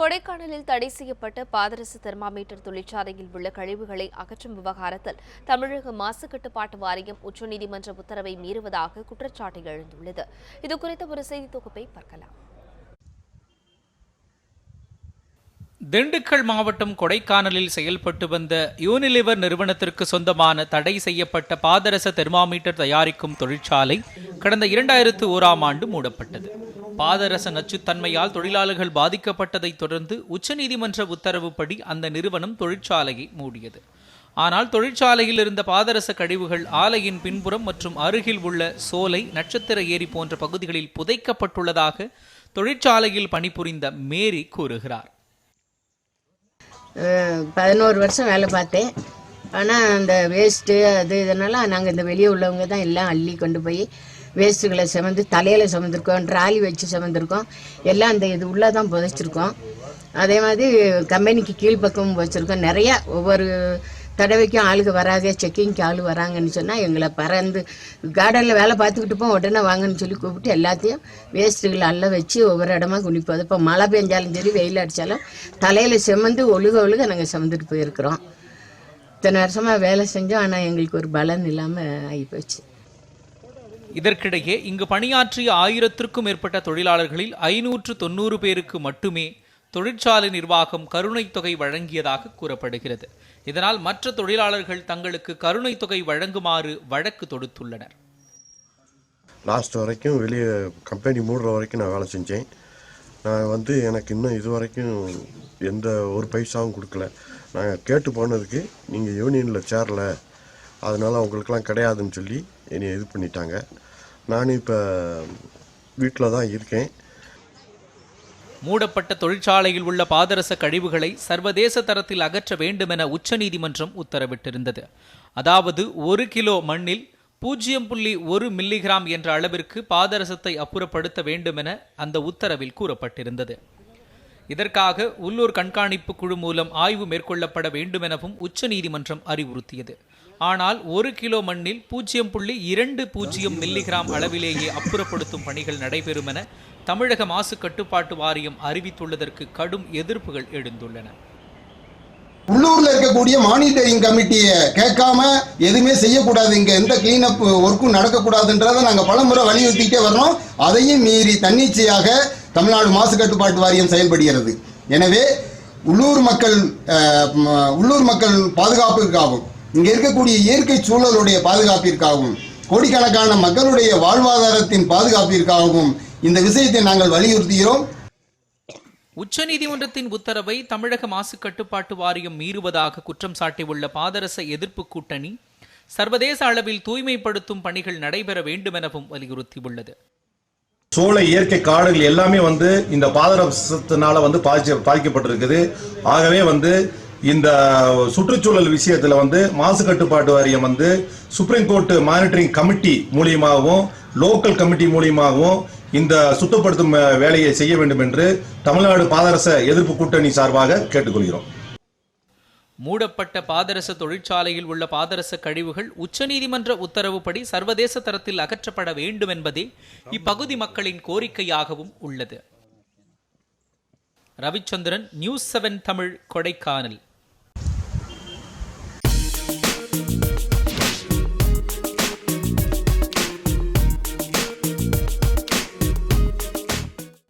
கொடைக்கானலில் தடை செய்யப்பட்ட பாதரச தெர்மாமீட்டர் தொழிற்சாலையில் உள்ள கழிவுகளை அகற்றும் விவகாரத்தில் தமிழக மாசு கட்டுப்பாட்டு வாரியம் உச்சநீதிமன்ற உத்தரவை மீறுவதாக குற்றச்சாட்டு எழுந்துள்ளது. இதுகுறித்த ஒரு செய்தி தொகுப்பை பார்க்கலாம். திண்டுக்கல் மாவட்டம் கொடைக்கானலில் செயல்பட்டு வந்த யூனிலிவர் நிறுவனத்திற்கு சொந்தமான தடை செய்யப்பட்ட பாதரச தெர்மாமீட்டர் தயாரிக்கும் தொழிற்சாலை கடந்த இரண்டாயிரத்து ஓராம் ஆண்டு மூடப்பட்டது. பாதரச நச்சுத்தன்மையால் தொழிலாளர்கள் பாதிக்கப்பட்டதைத் தொடர்ந்து உச்சநீதிமன்ற உத்தரவுப்படி அந்த நிறுவனம் தொழிற்சாலையை மூடியது. ஆனால் தொழிற்சாலையில் இருந்த பாதரச கழிவுகள் ஆலையின் பின்புறம் மற்றும் அருகில் உள்ள சோலை நட்சத்திர ஏரி போன்ற பகுதிகளில் புதைக்கப்பட்டுள்ளதாக தொழிற்சாலையில் பணிபுரிந்த மேரி கூறுகிறார். பதினோரு வருஷம் வேலை பார்த்தேன். ஆனால் அந்த வேஸ்ட்டு அது இதனால நாங்கள் இந்த வெளியே உள்ளவங்க தான் எல்லாம் அள்ளி கொண்டு போய் வேஸ்ட்டுகளை சுமந்து தலையில் சுமந்துருக்கோம் ட்ராலி வச்சு சுமந்துருக்கோம். எல்லாம் அந்த இது உள்ளே தான் புதைச்சிருக்கோம். அதே மாதிரி கம்பெனிக்கு கீழ்ப்பக்கமும் வச்சுருக்கோம். நிறையா ஒவ்வொரு தடவைக்கும் ஆளுங்க வராங்க செக்கிங்க்கு ஆள் வராங்கன்னு சொன்னால் எங்களை பறந்து கார்டனில் வேலை பார்த்துக்கிட்டு போவோம் உடனே வாங்கன்னு சொல்லி கூப்பிட்டு எல்லாத்தையும் வேஸ்ட்டுகளை அள்ள வச்சு ஒவ்வொரு இடமா குனிப்போம் இப்போ மழை பெஞ்சாலும் சரி வெயில் அடித்தாலும் தலையில் செமந்து ஒழுக ஒழுக நாங்கள் சுமந்துட்டு போயிருக்கிறோம். இத்தனை வருஷமாக வேலை செஞ்சோம் ஆனால் எங்களுக்கு ஒரு பலன் இல்லாமல் ஆகிப்போச்சு இதற்கிடையே இங்கு பணியாற்றிய ஆயிரத்திற்கும் மேற்பட்ட தொழிலாளர்களில் ஐநூற்று தொண்ணூறு பேருக்கு மட்டுமே தொழிற்சாலை நிர்வாகம் கருணைத் தொகை வழங்கியதாக கூறப்படுகிறது. இதனால் மற்ற தொழிலாளர்கள் தங்களுக்கு கருணைத் தொகை வழங்குமாறு வழக்கு தொடுத்துள்ளனர். லாஸ்ட் வரைக்கும் வெளியே கம்பெனி மூடுற வரைக்கும் நான் வேலை செஞ்சேன். நான் வந்து எனக்கு இன்னும் இது வரைக்கும் எந்த ஒரு பைசாவும் கொடுக்கல. நாங்கள் கேட்டு போனதுக்கு நீங்கள் யூனியனில் சேரல அதனால் அவங்களுக்கெல்லாம் கிடையாதுன்னு சொல்லி என்னை இது பண்ணிட்டாங்க. நான் இப்போ வீட்டில் தான் இருக்கேன். மூடப்பட்ட தொழிற்சாலையில் உள்ள பாதரச கழிவுகளை சர்வதேச தரத்தில் அகற்ற வேண்டுமென உச்சநீதிமன்றம் உத்தரவிட்டிருந்தது. அதாவது ஒரு கிலோ மண்ணில் பூஜ்ஜியம் புள்ளி ஒரு மில்லிகிராம் என்ற அளவிற்கு பாதரசத்தை அப்புறப்படுத்த வேண்டுமென அந்த உத்தரவில் கூறப்பட்டிருந்தது. இதற்காக உள்ளூர் கண்காணிப்பு குழு மூலம் ஆய்வு மேற்கொள்ளப்பட வேண்டுமெனவும் உச்சநீதிமன்றம் அறிவுறுத்தியது. ஆனால் ஒரு கிலோ மண்ணில் பூஜ்ஜியம் புள்ளி இரண்டு பூஜ்ஜியம் மில்லிகிராம் அளவிலேயே அப்புறப்படுத்தும் பணிகள் நடைபெறும் என தமிழக மாசு கட்டுப்பாட்டு வாரியம் அறிவித்துள்ளதற்கு கடும் எதிர்ப்புகள் எழுந்துள்ளன. உள்ளூர்ல இருக்கக்கூடிய மானிட்டரிங் கமிட்டியை கேட்காம எதுவுமே செய்யக்கூடாது. இங்க எந்த கிளீனப் ஒர்க்கும் நடக்கக்கூடாதுன்றதை நாங்க பலமுறை வலியுறுத்திட்டே வர்றோம். அதையும் மீறி தன்னிச்சையாக தமிழ்நாடு மாசு கட்டுப்பாட்டு வாரியம் செயல்படுகிறது. எனவே உள்ளூர் மக்கள் உள்ளூர் மக்கள் பாதுகாப்புக்காகவும் இங்க இருக்கக்கூடிய இயற்கை சூழலுடைய பாதுகாப்பிற்காகவும் கோடிக்கணக்கான மக்களுடைய வாழ்வாதாரத்தின் பாதுகாப்பிற்காகவும் இந்த விஷயத்தை நாங்கள் வலியுறுத்துகிறோம். உச்சநீதிமன்றத்தின் உத்தரவை தமிழக மாசு கட்டுப்பாட்டு வாரியம் மீறுவதாக குற்றம் சாட்டியுள்ள பாதரச எதிர்ப்பு கூட்டணி சர்வதேச அளவில் தூய்மைப்படுத்தும் பணிகள் நடைபெற வேண்டுமெனவும் வலியுறுத்தியுள்ளது. சோலை இயற்கை காடுகள் எல்லாமே வந்து இந்த பாதரசத்தினால வந்து பாதிச்ச பாதிக்கப்பட்டிருக்குது. ஆகவே வந்து இந்த சுற்றுச்சூழல் விஷயத்துல வந்து மாசு கட்டுப்பாட்டு வாரியம் வந்து சுப்ரீம் கோர்ட் மானிட்டரிங் கமிட்டி மூலியமாகவும் லோக்கல் கமிட்டி மூலியமாகவும் இந்த சுத்தப்படுத்தும் வேலையை செய்ய வேண்டும் என்று தமிழ்நாடு பாதரச எதிர்ப்பு கூட்டணி சார்பாக கேட்டுக்கொள்கிறோம். மூடப்பட்ட பாதரச தொழிற்சாலையில் உள்ள பாதரச கழிவுகள் உச்சநீதிமன்ற உத்தரவுப்படி சர்வதேச தரத்தில் அகற்றப்பட வேண்டும் என்பதே இப்பகுதி மக்களின் கோரிக்கையாகவும் உள்ளது. Ravichandran news seven Tamil Kodaikanal.